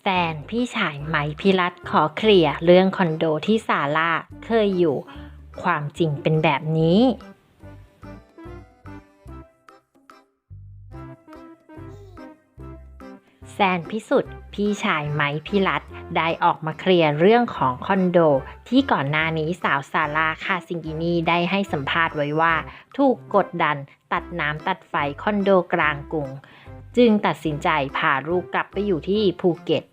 แซนพี่ชายไหมพิรัตขอเคลียร์เรื่องคอนโดที่ซาร่าเคยอยู่ ความจริงเป็นแบบนี้ แซนพิสุทธิ์พี่ชายไหมพิรัตได้ออกมาเคลียร์เรื่องของคอนโด ที่ก่อนหน้านี้สาวซาร่าคาซิงกินีได้ให้สัมภาษณ์ไว้ว่า ถูกกดดันตัดน้ำตัดไฟคอนโดกลางกรุง จึงตัดสินใจพาลูกกลับไปอยู่ที่ภูเก็ต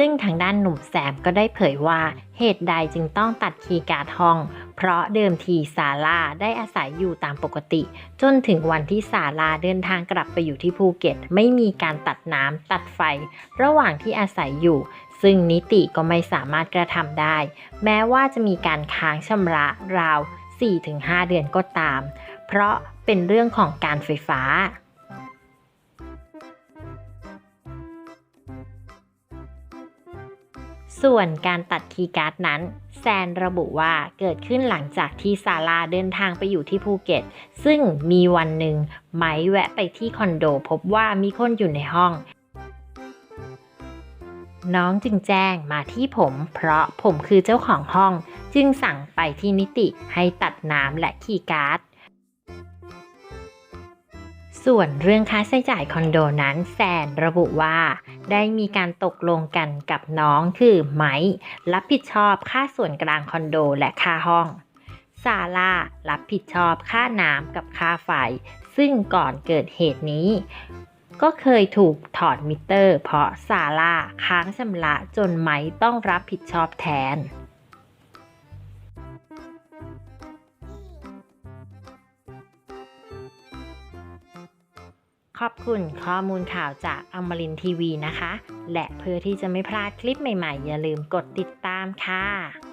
ซึ่งทางด้านหนุ่มแซมก็ได้เผยว่าเหตุใดจึงต้องตัดคีย์การ์ดห้อง เพราะเดิมทีซาร่าได้อาศัยอยู่ตามปกติ จนถึงวันที่ซาร่าเดินทางกลับไปอยู่ที่ภูเก็ต ไม่มีการตัดน้ำตัดไฟ ระหว่างที่อาศัยอยู่ ซึ่งนิติก็ไม่สามารถกระทำได้ แม้ว่าจะมีการค้างชำระราว 4-5 เดือนก็ตาม เพราะเป็นเรื่องของการไฟฟ้าส่วนการตัดคีย์การ์ดนั้น แซนระบุว่าเกิดขึ้นหลังจากที่ซาร่าเดินทางไปอยู่ที่ภูเก็ต ซึ่งมีวันหนึ่งไม้แวะไปที่คอนโดพบว่ามีคนอยู่ในห้อง น้องจึงแจ้งมาที่ผม เพราะผมคือเจ้าของห้อง จึงสั่งไปที่นิติให้ตัดน้ำและคีย์การ์ด ส่วนเรื่องค่าใช้จ่ายคอนโดนั้นแซนระบุว่า ได้มีการตกลงกันกับน้องคือไม้รับผิดชอบค่าส่วนกลางคอนโดและค่าห้องซาร่ารับผิดชอบค่าน้ำกับค่าไฟ ซึ่งก่อนเกิดเหตุนี้ ก็เคยถูกถอดมิเตอร์ เพราะซาร่าค้างชำระจนไม้ต้องรับผิดชอบแทนขอบคุณข้อมูลข่าวจากอมรินทีวีนะคะ และเพื่อที่จะไม่พลาดคลิปใหม่ๆ อย่าลืมกดติดตามค่ะ